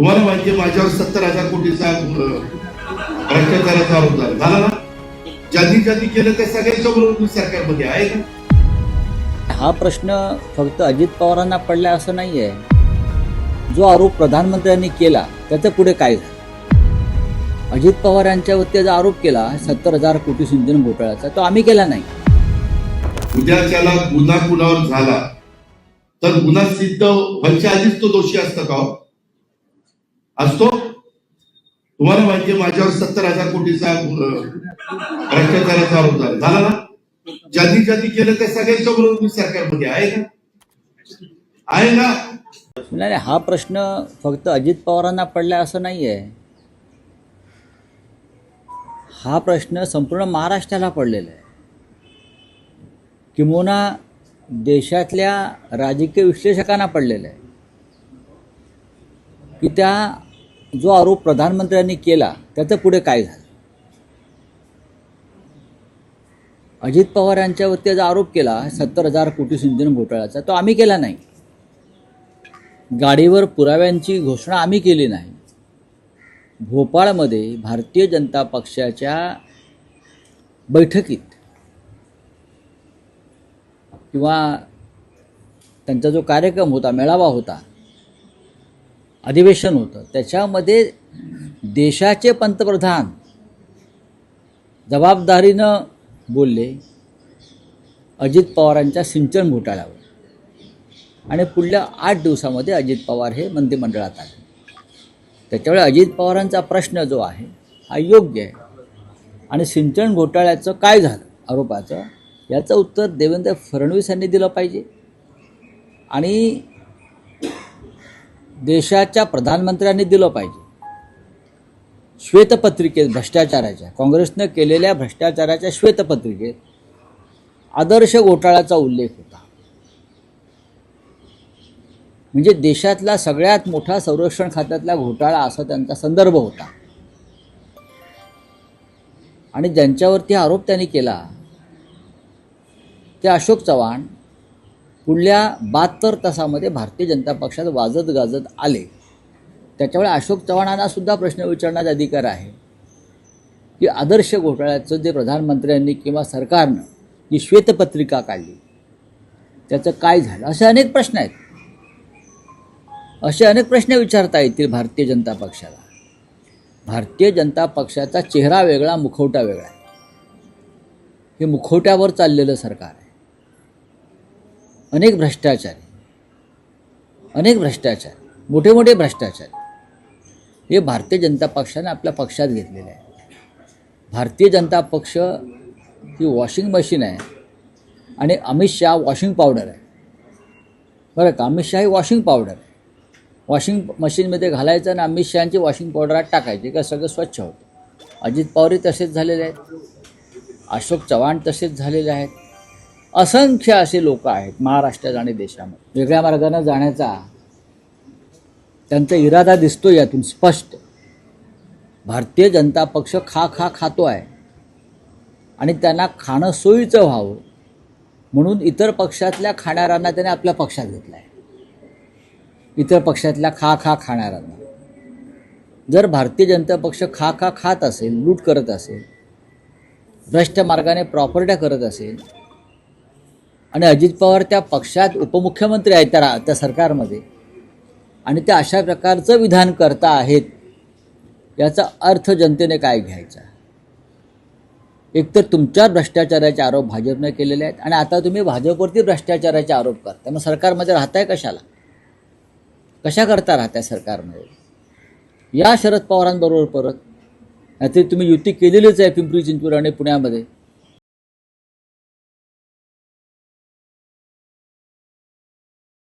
तुम्हाला माहिती आहे माझ्यावर सत्तर हजार कोटीचा भ्रष्टाचाराचा आरोप झाला. झाला ना? ज्यांनी ज्यांनी केलं त्या सगळ्यांच्या बरोबर सरकारमध्ये आहे का? हा प्रश्न फक्त अजित पवारांना पडला असं नाही आहे जो आरोप प्रधानमंत्र्यांनी केला त्याचं पुढे काय झालं? अजित पवार यांच्यावरती जो आरोप केला सत्तर हजार कोटी सिंचन घोटाळ्याचा तो आम्ही केला नाही. उद्या त्याला गुन्हा कुणावर झाला तर गुन्हा सिद्ध व्हायच्या आधीच तो दोषी असतो का हो? असतो? तुम्हाला माहितीये माझ्यावर सत्तर हजार कोटीचा भ्रष्टाचाराचा आरोप झाला. झाला ना? ज्यांनी ज्यांनी केलं त्या सगळ्यांच्या बरोबर तुम्ही सरकारमध्ये आहे का? आहे ना? नाही हा प्रश्न फक्त अजित पवारांना पडला असं नाही आहे हा प्रश्न संपूर्ण महाराष्ट्राला पडलेला आहे. किंबहुना देशातल्या राजकीय विश्लेषकांना पडलेला आहे. की त्या जो आरोप प्रधानमंत्र्यांनी केला त्याचं पुढे काय झालं? अजित पवार यांच्यावरती जो आरोप केला सत्तर हजार कोटी सिंचन घोटाळ्याचा तो आम्ही केला नाही. गाडीवर पुराव्यांची घोषणा आम्ही केली नाही. भोपाळमध्ये भारतीय जनता पक्षाच्या बैठकीत किंवा त्यांचा जो कार्यक्रम होता मेळावा होता अधिवेशन होतं. त्याच्यामध्ये देशाचे पंतप्रधान जबाबदारीनं बोलले. अजित पवारांच्या सिंचन घोटाळ्यावर. आणि पुढल्या आठ दिवसामध्ये अजित पवार हे मंत्रिमंडळात आले. त्याच्यामुळे अजित पवारांचा प्रश्न जो आहे हा योग्य आहे. आणि सिंचन घोटाळ्याचं काय झालं आरोपाचं याचं उत्तर देवेंद्र फडणवीस यांनी दिलं पाहिजे. आणि देशाच्या प्रधानमंत्र्यांनी दिलं पाहिजे. श्वेतपत्रिकेत भ्रष्टाचाराच्या काँग्रेसनं केलेल्या भ्रष्टाचाराच्या श्वेतपत्रिकेत आदर्श घोटाळ्याचा उल्लेख होता. म्हणजे देशातला सगळ्यात मोठा संरक्षण खात्यातला घोटाळा असा त्यांचा संदर्भ होता. आणि ज्यांच्यावरती आरोप त्यांनी केला ते अशोक चव्हाण पुढल्या बहात्तर तासामध्ये भारतीय जनता पक्षात वाजत गाजत आले. त्याच्यामुळे अशोक चव्हाणांना सुद्धा प्रश्न विचारण्याचा अधिकार आहे. की आदर्श घोटाळ्याचं जे प्रधानमंत्र्यांनी किंवा सरकारनं जी श्वेतपत्रिका काढली त्याचं काय झालं? असे अनेक प्रश्न आहेत. असे अनेक प्रश्न विचारता येतील भारतीय जनता पक्षाला. भारतीय जनता पक्षाचा चेहरा वेगळा मुखवटा वेगळा हे मुखवट्यावर चाललेलं सरकार आहे. अनेक भ्रष्टाचारी अनेक भ्रष्टाचार मोठे मोठे भ्रष्टाचार. हे भारतीय जनता पक्षाने आपल्या पक्षात घेतलेले आहे. भारतीय जनता पक्ष ही वॉशिंग मशीन आहे आणि अमित शहा वॉशिंग पावडर आहे. बरं का? अमित शहा ही वॉशिंग पावडर आहे. वॉशिंग मशीनमध्ये घालायचं आणि अमित शहाची वॉशिंग पावडरात टाकायचे का सगळं स्वच्छ होतं? अजित पवारही तसेच झालेले आहेत. अशोक चव्हाण तसेच झालेले आहेत. असंख्य असे लोक आहेत महाराष्ट्रात आणि देशामध्ये. वेगळ्या मार्गाने जाण्याचा त्यांचा इरादा दिसतो यातून स्पष्ट. भारतीय जनता पक्ष खा खा खातो आहे. आणि त्यांना खाणं सोयीचं व्हावं. म्हणून इतर पक्षातल्या खाणाऱ्यांना त्याने आपल्या पक्षात घेतलं आहे इतर पक्षातल्या खा खा खाणाऱ्यांना. जर भारतीय जनता पक्ष खा खा खात असेल लूट करत असेल भ्रष्ट मार्गाने प्रॉपर्ट्या करत असेल आणि अजित पवार त्या पक्षात उपमुख्यमंत्री आहेत त्या रा त्या सरकारमध्ये. आणि ते अशा प्रकारचं विधान करता आहेत याचा अर्थ जनतेने काय घ्यायचा? एकतर तुमच्यावर भ्रष्टाचाराचे आरोप भाजपने केलेले आहेत आणि आता तुम्ही भाजपवरती भ्रष्टाचाराचे आरोप करता मग सरकारमध्ये राहताय कशाला? कशा करता राहताय सरकारमध्ये? या शरद पवारांबरोबर परत नाहीतरी तुम्ही युती केलेलीच आहे पिंपरी चिंचवड आणि पुण्यामध्ये.